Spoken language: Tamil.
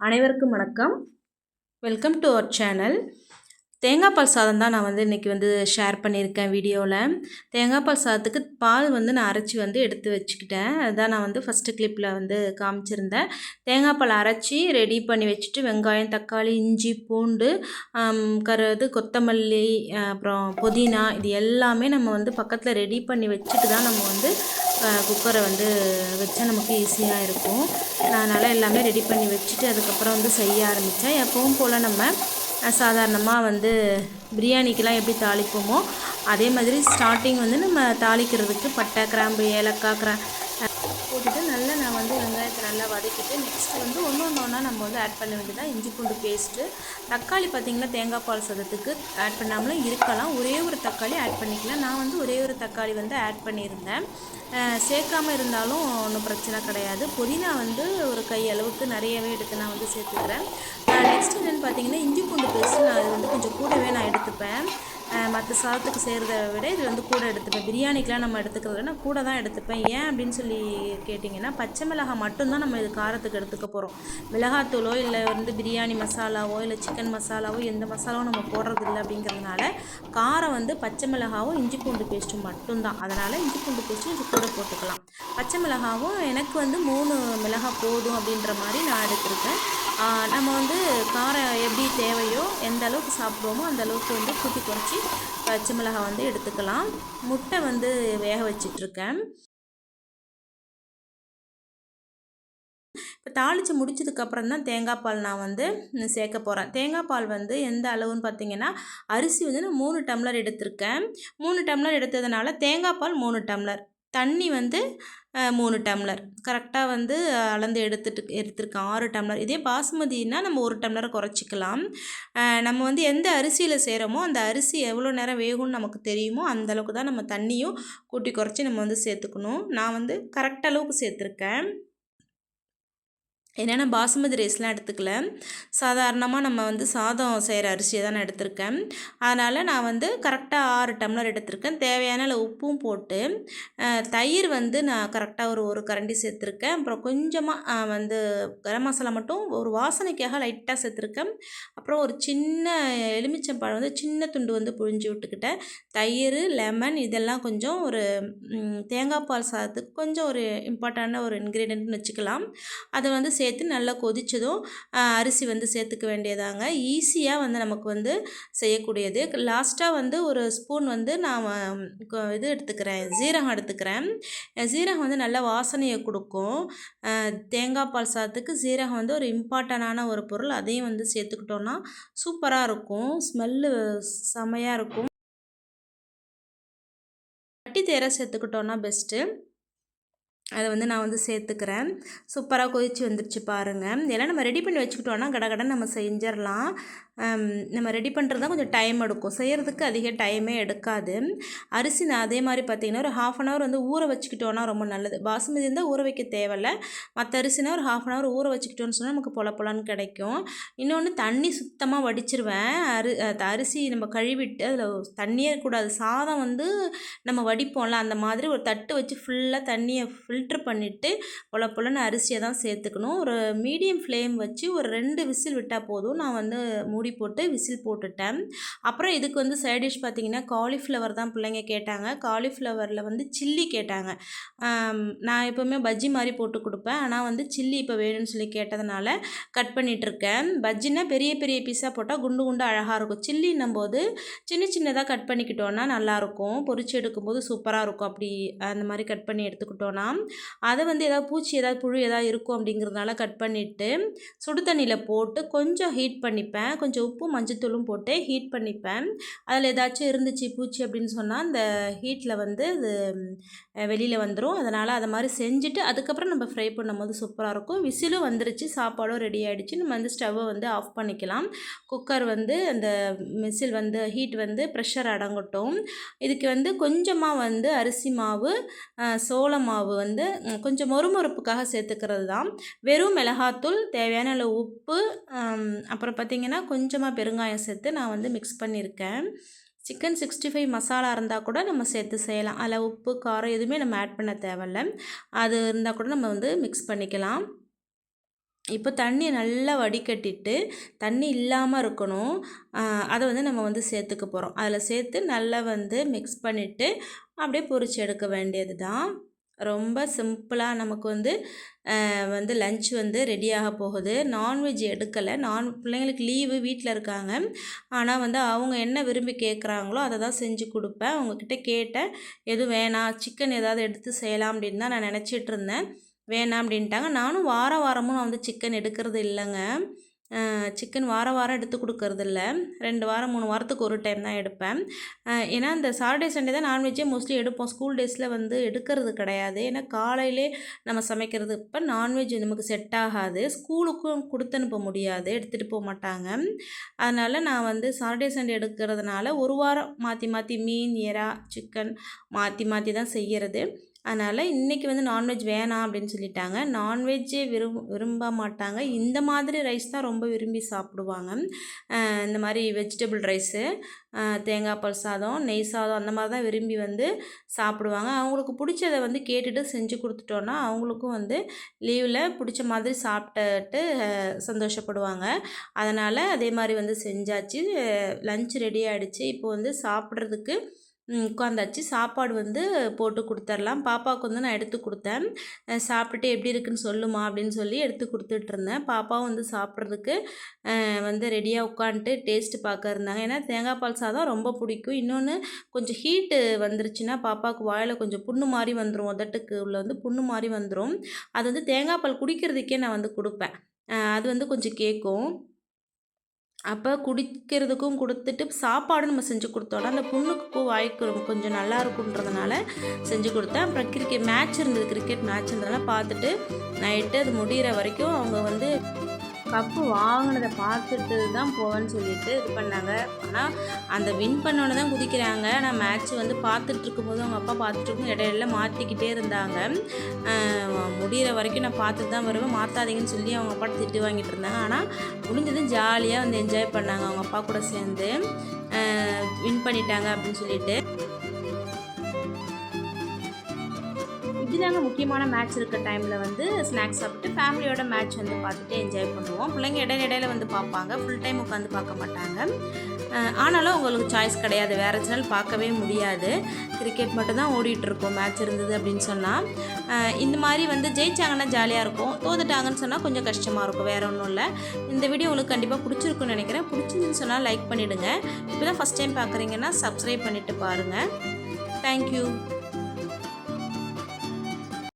அனைவருக்கும் வணக்கம். வெல்கம் டு அவர் சேனல் தேங்காய் பால் சாதம் தான் நான் வந்து இன்றைக்கி வந்து ஷேர் பண்ணியிருக்கேன் வீடியோவில் தேங்காய் பால் சாதத்துக்கு பால் வந்து நான் அரைச்சி வந்து எடுத்து வச்சுக்கிட்டேன். அதுதான் நான் வந்து ஃபஸ்ட்டு கிளிப்பில் வந்து காமிச்சிருந்தேன். தேங்காய் பால் அரைச்சி ரெடி பண்ணி வச்சுட்டு வெங்காயம் தக்காளி இஞ்சி பூண்டு கருது கொத்தமல்லி அப்புறம் புதினா இது எல்லாமே நம்ம வந்து பக்கத்தில் ரெடி பண்ணி வச்சுட்டு தான் நம்ம வந்து குக்கரை வந்து வச்சா நமக்கு ஈஸியாக இருக்கும். அதனால் எல்லாமே ரெடி பண்ணி வச்சுட்டு அதுக்கப்புறம் வந்து செய்ய ஆரம்பித்தேன் எப்பவும் போல் நம்ம சாதாரணமாக வந்து பிரியாணிக்கெலாம் எப்படி தாளிப்போமோ அதே மாதிரி ஸ்டார்டிங் வந்து நம்ம தாளிக்கிறதுக்கு பட்டை கிராம்பு ஏலக்காய் கிரா போட்டுட்டு நல்லா வெங்காயத்தை நல்லா வதக்கிட்டு நெக்ஸ்ட் வந்து ஒன்று ஒன்று ஒன்றா நம்ம வந்து ஆட் பண்ண வேண்டியதான் இஞ்சி பூண்டு பேஸ்ட்டு தக்காளி பார்த்திங்கன்னா தேங்காய் பால் சதத்துக்கு ஆட் பண்ணாமலும் இருக்கலாம். ஒரே ஒரு தக்காளி ஆட் பண்ணிக்கலாம். நான் வந்து ஒரே ஒரு தக்காளி வந்து ஆட் பண்ணியிருந்தேன். சேர்க்காமல் சேர்க்காம இருந்தாலும் ஒன்றும் பிரச்சனை கிடையாது. புதினா வந்து ஒரு கை அளவுக்கு நிறையவே எடுத்து நான் வந்து சேர்த்துக்கிறேன். நெக்ஸ்ட் என்னென்னு பார்த்தீங்கன்னா இஞ்சி பூண்டு பேஸ்ட்டு நான் அது வந்து கொஞ்சம் கூடவே நான் எடுத்துப்பேன். மற்ற சாதத்துக்கு செய்கிறத விட இது வந்து கூட எடுத்துப்பேன். பிரியாணிக்கெலாம் நம்ம எடுத்துக்கிறத நான் கூட தான் எடுத்துப்பேன். ஏன் அப்படின்னு சொல்லி கேட்டிங்கன்னா பச்சை மிளகாய் மட்டும்தான் நம்ம இது காரத்துக்கு எடுத்துக்க போகிறோம் மிளகாத்தூளோ இல்லை வந்து பிரியாணி மசாலாவோ இல்லை சிக்கன் மசாலாவோ எந்த மசாலாவும் நம்ம போடுறது இல்லை அப்படிங்கிறதுனால காரம் வந்து பச்சை மிளகாவும் இஞ்சி பூண்டு பேஸ்ட்டும் மட்டும்தான். அதனால் இஞ்சி பூண்டு பேஸ்ட்டும் இது கூட போட்டுக்கலாம். பச்சை மிளகாவும் எனக்கு வந்து மூணு மிளகாய் போதும் அப்படின்ற மாதிரி நான் எடுத்துருக்கேன். நம்ம வந்து காரம் எப்படி தேவையோ எந்த அளவுக்கு சாப்பிடுவோமோ அந்த அளவுக்கு வந்து கூட்டி குறைச்சி பச்சை மிளகாய் வந்து எடுத்துக்கலாம். முட்டை வந்து வேக வச்சிட்ருக்கேன். இப்போ தாளித்து முடிச்சதுக்கப்புறம் தான் தேங்காய் பால் நான் வந்து சேர்க்க போகிறேன் தேங்காய் பால் வந்து எந்த அளவுன்னு பார்த்தீங்கன்னா அரிசி வந்து நான் மூணு டம்ளர் எடுத்திருக்கேன். மூணு டம்ளர் எடுத்ததுனால தேங்காய் பால் மூணு டம்ளர். தண்ணி வந்து மூணு டம்ளர். கரெக்டாக வந்து அளந்து எடுத்துட்டு எடுத்திருக்கேன் ஆறு டம்ளர். இதே பாசுமதினா நம்ம ஒரு டம்ளரை குறைச்சிக்கலாம். நம்ம வந்து எந்த அரிசியில் செய்கிறோமோ அந்த அரிசி எவ்வளோ நேரம் வேகும்னு நமக்கு தெரியுமோ அந்த அளவுக்கு தான் நம்ம தண்ணியும் கூட்டி குறைச்சி நம்ம வந்து சேர்த்துக்கணும். நான் வந்து கரெக்ட் அளவுக்கு சேர்த்துருக்கேன். என்னென்னா பாசுமதி ரைஸ்லாம் எடுத்துக்கல. சாதாரணமாக நம்ம வந்து சாதம் செய்கிற அரிசியை தான் நான் எடுத்திருக்கேன். அதனால் நான் வந்து கரெக்டாக ஆறு டம்ளர் எடுத்திருக்கேன். தேவையான அளவு உப்பும் போட்டு தயிர் வந்து நான் கரெக்டாக ஒரு ஒரு கரண்டி சேர்த்துருக்கேன். அப்புறம் கொஞ்சமாக வந்து கரம் மசாலா மட்டும் ஒரு வாசனைக்காக லைட்டாக சேர்த்துருக்கேன். அப்புறம் ஒரு சின்ன எலுமிச்சம்பழம் வந்து சின்ன துண்டு வந்து புழிஞ்சு விட்டுக்கிட்டேன். தயிர் லெமன் இதெல்லாம் கொஞ்சம் ஒரு தேங்காய் பால் சாதத்துக்கு கொஞ்சம் ஒரு இம்பார்ட்டண்டான ஒரு இன்க்ரீடியன்ட்னு வச்சுக்கலாம். அதை வந்து சேர்த்து நல்லா கொதித்ததும் அரிசி வந்து சேர்த்துக்க வேண்டியதாங்க. ஈஸியாக வந்து நமக்கு வந்து செய்யக்கூடியது. லாஸ்ட்டாக வந்து ஒரு ஸ்பூன் வந்து நான் இது எடுத்துக்கிறேன் ஜீரகம் எடுத்துக்கிறேன். சீரகம் ஜீரகம் வந்து நல்ல வாசனையை கொடுக்கும். தேங்காய் பால் சாதத்துக்கு ஜீரகம் வந்து ஒரு இம்பார்ட்டண்டான ஒரு பொருள். அதையும் வந்து சேர்த்துக்கிட்டோன்னா சூப்பராக இருக்கும். ஸ்மெல்லு செமையாக இருக்கும். கட்டி தேரை சேர்த்துக்கிட்டோன்னா பெஸ்ட்டு. அதை வந்து நான் வந்து சேர்த்துக்கிறேன். சூப்பராக கொதிச்சு வந்துருச்சு பாருங்கள் இதெல்லாம் நம்ம ரெடி பண்ணி வச்சுக்கிட்டோன்னா கடகடன்னு நம்ம செஞ்சிடலாம். நம்ம ரெடி பண்ணுறது தான் கொஞ்சம் டைம் எடுக்கும். செய்கிறதுக்கு அதிக டைமே எடுக்காது. அரிசி நான் அதே மாதிரி பார்த்தீங்கன்னா ஒரு ஹாஃப் அன் ஹவர் வந்து ஊற வச்சுக்கிட்டோன்னா ரொம்ப நல்லது. பாசுமதி இருந்தால் ஊற வைக்க தேவையில்ல. மற்ற அரிசினா ஒரு ஹாஃப் அன் ஹவர் ஊற வச்சுக்கிட்டோன்னு சொன்னால் நமக்கு பொல பொலன்னு கிடைக்கும். இன்னொன்று தண்ணி சுத்தமாக வடிச்சிருவேன். அரி அரிசி நம்ம கழுவிட்டு அதில் தண்ணியே கூடாது. சாதம் வந்து நம்ம வடிப்போம்ல அந்த மாதிரி ஒரு தட்டு வச்சு ஃபுல்லாக தண்ணியை ஃபில்ட்ரு பண்ணிவிட்டு பொல பொலன்னு அரிசியை தான் சேர்த்துக்கணும். ஒரு மீடியம் ஃப்ளேம் வச்சு ஒரு ரெண்டு விசில் விட்டால் போதும். நான் வந்து மூடி போட்டு விசில் போட்டுட்டேன். அப்புறம் இதுக்கு வந்து சைட் டிஷ் பார்த்திங்கன்னா காலிஃப்ளவர் தான் பிள்ளைங்க கேட்டாங்க. காலிஃப்ளவரில் வந்து சில்லி கேட்டாங்க. நான் எப்போவுமே பஜ்ஜி மாதிரி போட்டு கொடுப்பேன். ஆனால் வந்து சில்லி இப்போ வேணும்னு சொல்லி கேட்டதுனால கட் பண்ணிகிட்ருக்கேன் பஜ்ஜினா பெரிய பெரிய பீஸாக போட்டால் குண்டு குண்டு அழகாக இருக்கும். சில்லின்னும் போது சின்ன சின்னதாக கட் பண்ணிக்கிட்டோன்னா நல்லாயிருக்கும் பொரிச்சு எடுக்கும்போது சூப்பராக இருக்கும். அப்படி அந்த மாதிரி கட் பண்ணி எடுத்துக்கிட்டோன்னா அதை வந்து ஏதாவது பூச்சி ஏதாவது புழு ஏதாவது இருக்கும் அப்படிங்கிறதுனால கட் பண்ணிவிட்டு சுடு தண்ணியில் போட்டு கொஞ்சம் ஹீட் பண்ணிப்பேன். கொஞ்சம் உப்பு மஞ்சத்தூளும் போட்டு ஹீட் பண்ணிப்பேன். அதில் ஏதாச்சும் இருந்துச்சு பூச்சி அப்படின்னு சொன்னால் அந்த ஹீட்டில் வந்து அது வெளியில் வந்துடும் அதனால் அதை மாதிரி செஞ்சுட்டு அதுக்கப்புறம் நம்ம ஃப்ரை பண்ணும்போது சூப்பராக இருக்கும். விசிலும் வந்துருச்சு. சாப்பாடும் ரெடி ஆகிடுச்சு நம்ம வந்து ஸ்டவ்வை வந்து ஆஃப் பண்ணிக்கலாம். குக்கர் வந்து அந்த மிசில் வந்து ஹீட் வந்து ப்ரெஷர் அடங்கட்டும். இதுக்கு வந்து கொஞ்சமாக வந்து அரிசி மாவு சோள மாவு வந்து வந்து கொஞ்சம் மொறுமொறுப்புக்காக சேர்த்துக்கிறது தான். வெறும் மிளகாத்தூள் தேவையான அளவு உப்பு அப்புறம் பார்த்திங்கன்னா கொஞ்சமாக பெருங்காயம் சேர்த்து நான் வந்து மிக்ஸ் பண்ணியிருக்கேன். சிக்கன் சிக்ஸ்டி ஃபைவ் மசாலா இருந்தால் கூட நம்ம சேர்த்து செய்யலாம். அதில் உப்பு காரம் எதுவுமே நம்ம ஆட் பண்ண தேவையில்ல. அது இருந்தால் கூட நம்ம வந்து மிக்ஸ் பண்ணிக்கலாம். இப்போ தண்ணியை நல்லா வடிகட்டிட்டு தண்ணி இல்லாமல் இருக்கணும். அதை வந்து நம்ம வந்து சேர்த்துக்க போகிறோம் அதில் சேர்த்து நல்லா வந்து மிக்ஸ் பண்ணிவிட்டு அப்படியே பொறிச்சு எடுக்க வேண்டியது தான். ரொம்ப சிம்பிளாக நமக்கு வந்து வந்து லஞ்ச் வந்து ரெடியாக போகுது. நான்வெஜ் எடுக்கலை. நான் பிள்ளைங்களுக்கு லீவு வீட்டில் இருக்காங்க. ஆனால் வந்து அவங்க என்ன விரும்பி கேட்குறாங்களோ அதை தான் செஞ்சு கொடுப்பேன். அவங்கக்கிட்ட கேட்டேன். எதுவும் வேணாம். சிக்கன் ஏதாவது எடுத்து செய்யலாம் அப்படின்னு தான் நான் நினச்சிட்டு இருந்தேன். வேணாம் அப்படின்ட்டாங்க. நானும் வார வாரமும் நான் வந்து சிக்கன் எடுக்கிறது இல்லைங்க. சிக்கன் வாரம் வாரம் எடுத்து கொடுக்கறதில்ல. ரெண்டு வாரம் மூணு வாரத்துக்கு ஒரு டைம் தான் எடுப்பேன். ஏன்னா இந்த சாட்டர்டே சண்டே தான் நான்வெஜ்ஜே மோஸ்ட்லி எடுப்போம். ஸ்கூல் டேஸில் வந்து எடுக்கிறது கிடையாது. ஏன்னா காலையிலே நம்ம சமைக்கிறது இப்போ நான்வெஜ் நமக்கு செட் ஆகாது. ஸ்கூலுக்கும் கொடுத்து அனுப்ப முடியாது. எடுத்துகிட்டு போக மாட்டாங்க. அதனால் நான் வந்து சாட்டர்டே சண்டே எடுக்கிறதுனால ஒரு வாரம் மாற்றி மாற்றி மீன் எறா சிக்கன் மாற்றி மாற்றி தான் செய்கிறது அதனால் இன்றைக்கி வந்து நான்வெஜ் வேணாம் அப்படின்னு சொல்லிட்டாங்க. நான்வெஜ்ஜே விரும் விரும்ப மாட்டாங்க. இந்த மாதிரி ரைஸ் தான் ரொம்ப விரும்பி சாப்பிடுவாங்க. இந்த மாதிரி வெஜிடபிள் ரைஸு தேங்காய் பால் சாதம் நெய் சாதம் அந்த மாதிரி தான் விரும்பி வந்து சாப்பிடுவாங்க. அவங்களுக்கு பிடிச்சதை வந்து கேட்டுட்டு செஞ்சு கொடுத்துட்டோன்னா அவங்களுக்கும் வந்து லீவில் பிடிச்ச மாதிரி சாப்பிட்டுட்டு சந்தோஷப்படுவாங்க. அதனால் அதே மாதிரி வந்து செஞ்சாச்சு. லஞ்ச் ரெடி ஆகிடுச்சு இப்போ வந்து சாப்பிட்றதுக்கு உட்காந்தாச்சு. சாப்பாடு வந்து போட்டு கொடுத்துர்லாம். பாப்பாவுக்கு வந்து நான் எடுத்து கொடுத்தேன். சாப்பிட்டுட்டு எப்படி இருக்குன்னு சொல்லுமா அப்படின்னு சொல்லி எடுத்து கொடுத்துட்ருந்தேன். பாப்பாவும் வந்து சாப்பிட்றதுக்கு வந்து ரெடியாக உட்காந்துட்டு டேஸ்ட்டு பார்க்க இருந்தாங்க. ஏன்னா தேங்காய் பால் சாதம் ரொம்ப பிடிக்கும். இன்னொன்று கொஞ்சம் ஹீட்டு வந்துருச்சுன்னா பாப்பாவுக்கு வாயில் கொஞ்சம் புண்ணு மாதிரி வந்துடும் உதட்டுக்கு உள்ள வந்து புண்ணு மாதிரி வந்துடும் அது வந்து தேங்காய் பால் குடிக்கிறதுக்கே நான் வந்து கொடுப்பேன். அது வந்து கொஞ்சம் கேட்கும். அப்போ குடிக்கிறதுக்கும் கொடுத்துட்டு சாப்பாடும் நம்ம செஞ்சு கொடுத்தோட அந்த புண்ணுக்கு வாய்க்கு கொஞ்சம் நல்லா இருக்குன்றதுனால செஞ்சு கொடுத்தேன். அப்புறம் கிரிக்கெட் மேட்ச் இருந்தது கிரிக்கெட் மேட்ச் இருந்ததுனால பார்த்துட்டு நைட்டு அது முடிகிற வரைக்கும் அவங்க வந்து கப்பு வாங்கினதை பார்த்துட்டு தான் போவேன்னு சொல்லிட்டு இது பண்ணாங்க. ஆனால் அந்த வின் பண்ணோன்னு தான் குதிக்கிறாங்க. நான் மேட்ச் வந்து பார்த்துட்டு இருக்கும்போது அவங்க அப்பா பார்த்துட்டு இருக்கும் இடையில மாற்றிக்கிட்டே இருந்தாங்க. முடிகிற வரைக்கும் நான் பார்த்துட்டு தான் வருவேன். மாற்றாதீங்கன்னு சொல்லி அவங்க அப்பா திட்டு வாங்கிட்டு இருந்தாங்க. ஆனால் முடிஞ்சதும் ஜாலியாக வந்து என்ஜாய் பண்ணாங்க. அவங்க அப்பா கூட சேர்ந்து வின் பண்ணிட்டாங்க அப்படின்னு சொல்லிட்டு. இதுதாங்க முக்கியமான மேட்ச் இருக்க டைமில் வந்து ஸ்நாக்ஸ் சாப்பிட்டு ஃபேமிலியோட மேட்ச் வந்து பார்த்துட்டு என்ஜாய் பண்ணுவோம். பிள்ளைங்க இடையில வந்து பார்ப்பாங்க. ஃபுல் டைம் உட்காந்து பார்க்க மாட்டாங்க. ஆனாலும் உங்களுக்கு சாய்ஸ் கிடையாது. வேறு சேனல் பார்க்கவே முடியாது. கிரிக்கெட் மட்டும் தான் ஓடிட்டுருக்கோம் மேட்ச் இருந்தது அப்படின்னு சொன்னால் இந்த மாதிரி வந்து ஜெயிச்சாங்கன்னா ஜாலியாக இருக்கும். தோத்துட்டாங்கன்னு சொன்னால் கொஞ்சம் கஷ்டமாக இருக்கும். வேறு ஒன்றும் இல்லை. இந்த வீடியோ உங்களுக்கு கண்டிப்பாக பிடிச்சிருக்குன்னு நினைக்கிறேன். பிடிச்சிருந்துன்னு சொன்னால் லைக் பண்ணிவிடுங்க இப்போ தான் ஃபஸ்ட் டைம் பார்க்குறீங்கன்னா சப்ஸ்கிரைப் பண்ணிவிட்டு பாருங்கள் தேங்க்யூ